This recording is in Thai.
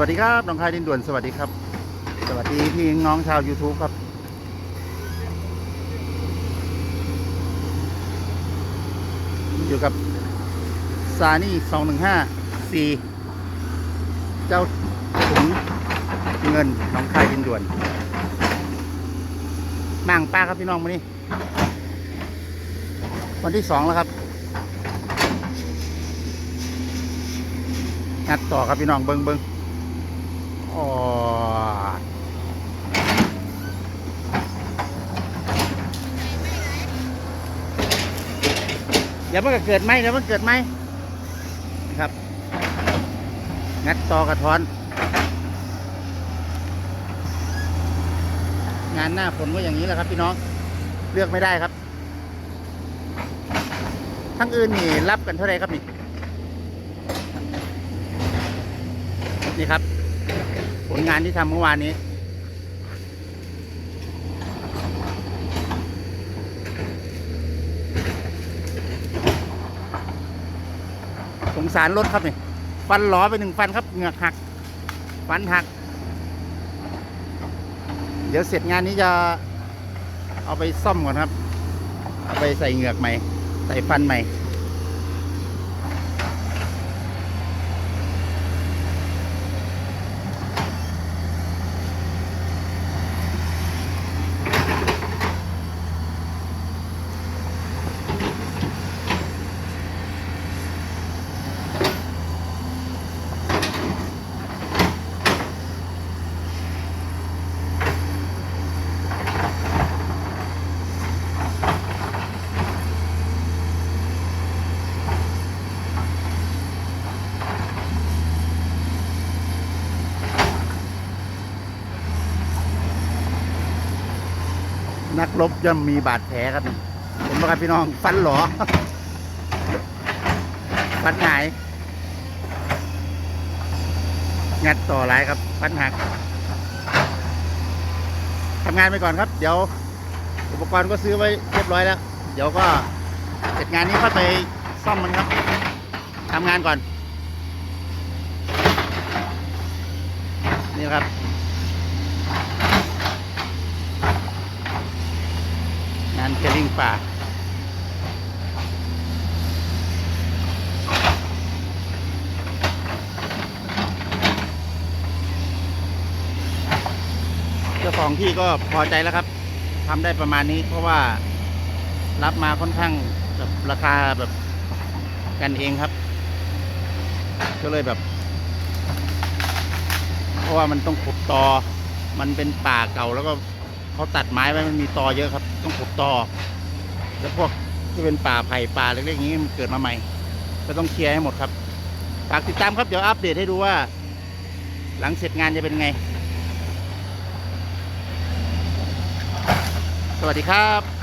วัสดีครับน้องคายดินด่วนสวัสดีครับ สวัสดีพี่น้องชาว YouTube ครับ อยู่กับซานี่สองหนึ่งห้าสี่เจ้าถุงเงินน้องคายดินด่วนมั่งป้าครับพี่น้องมานี่วันที่สองแล้วครับงัดต่อครับพี่น้องเบิงเบิง เดี๋ยวมันก็เกิดไหมเดี๋ยวมันเกิดไหมนะครับ งัดตอกระท้อน งานหน้าฝนก็อย่างนี้แหละครับพี่น้อง เลือกไม่ได้ครับ ทั้งอื่นนี่รับกันเท่าไหรครับนี่ นี่ครับ ผลงานที่ทำเมื่อวานนี้ สงสารรถครับเนี่ยฟันหลอไปหนึ่งฟันครับเหงือกหัก ฟันหัก เดี๋ยวเสร็จงานนี้จะเอาไปซ่อมก่อนครับ เอาไปใส่เหงือกใหม่ ใส่ฟันใหม่ นักรบย่อมมีบาดแผลครับเห็นไหมครับพี่น้องฟันหลอฟันหงายงัดต่อหลายครับฟันหักทำงานไปก่อนครับ เดี๋ยว อุปกรณ์ก็ซื้อไว้เรียบร้อยแล้ว เดี๋ยวก็เสร็จงานนี้ก็ไปซ่อมมันครับทำงานก่อน นี่ครับ งานเคลิงป่า เจ้าของที่ก็พอใจแล้วครับทำได้ประมาณนี้เพราะว่ารับมาค่อนข้างแบบราคาแบบกันเองครับ ก็เลยแบบ เพราะว่ามันต้องขุดตอ มันเป็นป่าเก่าแล้วก็ เขาตัดไม้ไว้มันมีตอเยอะครับ ต้องขุดตอแล้วพวกที่เป็นป่าไผ่ป่าเล็กๆอย่างนี้มันเกิดมาใหม่ ก็ต้องเคลียร์ให้หมดครับฝากติดตามครับเดี๋ยวอัปเดตให้ดูว่า หลังเสร็จงานจะเป็นไง สวัสดีครับ